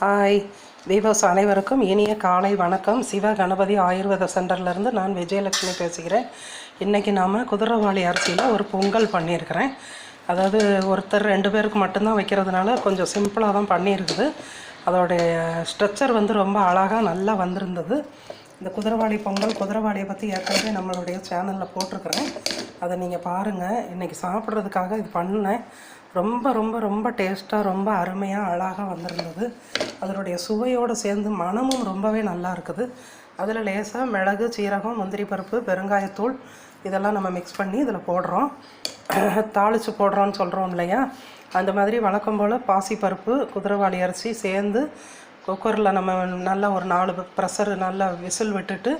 Hi viewers அனைவருக்கும் இனிய காலை வணக்கம். சிவ கணபதி ஆயுர்வேத சென்டர்லேருந்து நான் விஜயலட்சுமி பேசுகிறேன். இன்றைக்கி நாம் குதிரவாளி அரிசியில் ஒரு பொங்கல் பண்ணியிருக்கிறேன். அதாவது ஒருத்தர் ரெண்டு பேருக்கு மட்டும்தான் வைக்கிறதுனால கொஞ்சம் சிம்பிளாக தான் பண்ணியிருக்குது. அதோடைய ஸ்ட்ரக்சர் வந்து ரொம்ப அழகாக நல்லா வந்திருந்தது. இந்த குதிரவாளி பொங்கல் குதிரவாளியை பற்றி ஏற்கனவே நம்மளுடைய சேனலில் போட்டிருக்கிறேன். அதை நீங்கள் பாருங்கள் இன்றைக்கி சாப்பிட்றதுக்காக இது பண்ணேன். ரொம்ப ரொம்ப ரொம்ப டேஸ்ட்டாக ரொம்ப அருமையாக அழகாக வந்திருந்தது. அதனுடைய சுவையோடு சேர்ந்து மணமும் ரொம்பவே நல்லா இருக்குது. அதில் லேசாக மிளகு சீரகம் முந்திரி பருப்பு பெருங்காயத்தூள் இதெல்லாம் நம்ம மிக்ஸ் பண்ணி இதில் போடுறோம். தாளித்து போடுறோன்னு சொல்கிறோம் இல்லையா? அந்த மாதிரி வழக்கம் போல் பாசிப்பருப்பு குதிரைவாளி அரிசி சேர்ந்து குக்கரில் நம்ம நல்லா ஒரு நாலு ப்ரெஷர் நல்லா விசில் விட்டுட்டு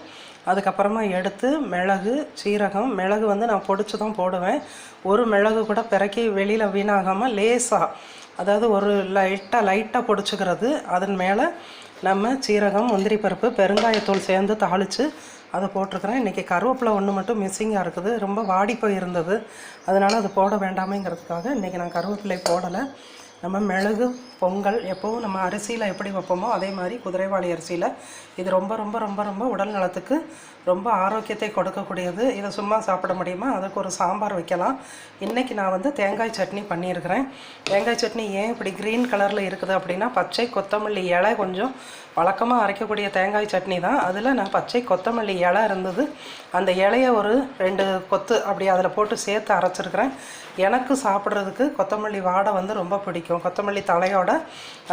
அதுக்கப்புறமா எடுத்து மிளகு சீரகம் மிளகு வந்து நான் பொடிச்சு தான் போடுவேன். ஒரு மிளகு கூட பிறக்கி வெளியில் வீணாகாமல் லேசாக அதாவது ஒரு லைட்டாக லைட்டாக பொடிச்சுக்கிறது. அதன் மேலே நம்ம சீரகம் முந்திரி பருப்பு பெருங்காயத்தூள் சேர்ந்து தாளித்து அதை போட்டிருக்கிறேன். இன்றைக்கி கருவேப்பிலை ஒன்று மட்டும் மிஸ்ஸிங்காக இருக்குது. ரொம்ப வாடி இருந்தது அதனால் அது போட வேண்டாமேங்கிறதுக்காக இன்றைக்கி நான் கருவேப்பிலை போடலை. நம்ம மிளகு பொங்கல் எப்போவும் நம்ம அரிசியில் எப்படி வைப்போமோ அதே மாதிரி குதிரைவாளி அரிசியில். இது ரொம்ப ரொம்ப ரொம்ப ரொம்ப உடல் நலத்துக்கு ரொம்ப ஆரோக்கியத்தை கொடுக்கக்கூடியது. இதை சும்மா சாப்பிட முடியுமா? அதுக்கு ஒரு சாம்பார் வைக்கலாம். இன்றைக்கி நான் வந்து தேங்காய் சட்னி பண்ணியிருக்கிறேன். தேங்காய் சட்னி ஏன் இப்படி க்ரீன் கலரில் இருக்குது அப்படின்னா பச்சை கொத்தமல்லி இலை கொஞ்சம் வழக்கமாக அரைக்கக்கூடிய தேங்காய் சட்னி தான். அதில் நான் பச்சை கொத்தமல்லி இலை இருந்தது. அந்த இலையை ஒரு ரெண்டு கொத்து அப்படி அதில் போட்டு சேர்த்து அரைச்சிருக்கிறேன். எனக்கு சாப்பிட்றதுக்கு கொத்தமல்லி வாடை வந்து ரொம்ப பிடிக்கும். கொத்தமல்லி தலையோட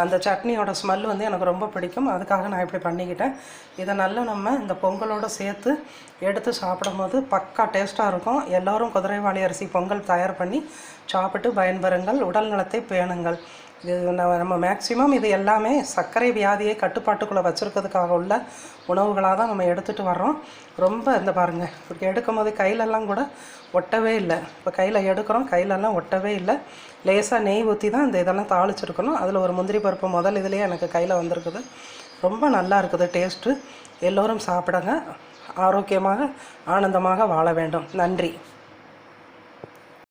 அந்த சட்னியோட ஸ்மெல் வந்து எனக்கு ரொம்ப பிடிக்கும். அதுக்காக நான் இப்படி பண்ணிக்கிட்டேன். இதை நல்லா நம்ம இந்த பொங்கலோடு சேர்த்து எடுத்து சாப்பிடும் போது பக்கா டேஸ்ட்டாக இருக்கும். எல்லோரும் குதிரைவாளி அரிசி பொங்கல் தயார் பண்ணி சாப்பிட்டு பயன்பெறுங்கள். உடல் நலத்தை பேணுங்கள். இது நம்ம மேக்சிமம் இது எல்லாமே சர்க்கரை வியாதியை கட்டுப்பாட்டுக்குள்ளே வச்சுருக்கிறதுக்காக உள்ள உணவுகளாக தான் நம்ம எடுத்துகிட்டு வர்றோம். ரொம்ப இந்த பாருங்கள் இப்போ எடுக்கும் போது கையிலெல்லாம் கூட ஒட்டவே இல்லை. இப்போ கையில் எடுக்கிறோம் கையிலெல்லாம் ஒட்டவே இல்லை. லேசாக நெய் ஊற்றி தான் இந்த இதெல்லாம் தாளிச்சிருக்கணும். அதில் ஒரு முந்திரி பருப்பு முதல் இதுலேயே எனக்கு கையில் வந்திருக்குது. ரொம்ப நல்லா இருக்குது டேஸ்ட்டு. எல்லோரும் சாப்பிடுங்க. ஆரோக்கியமாக ஆனந்தமாக வாழ வேண்டும். நன்றி.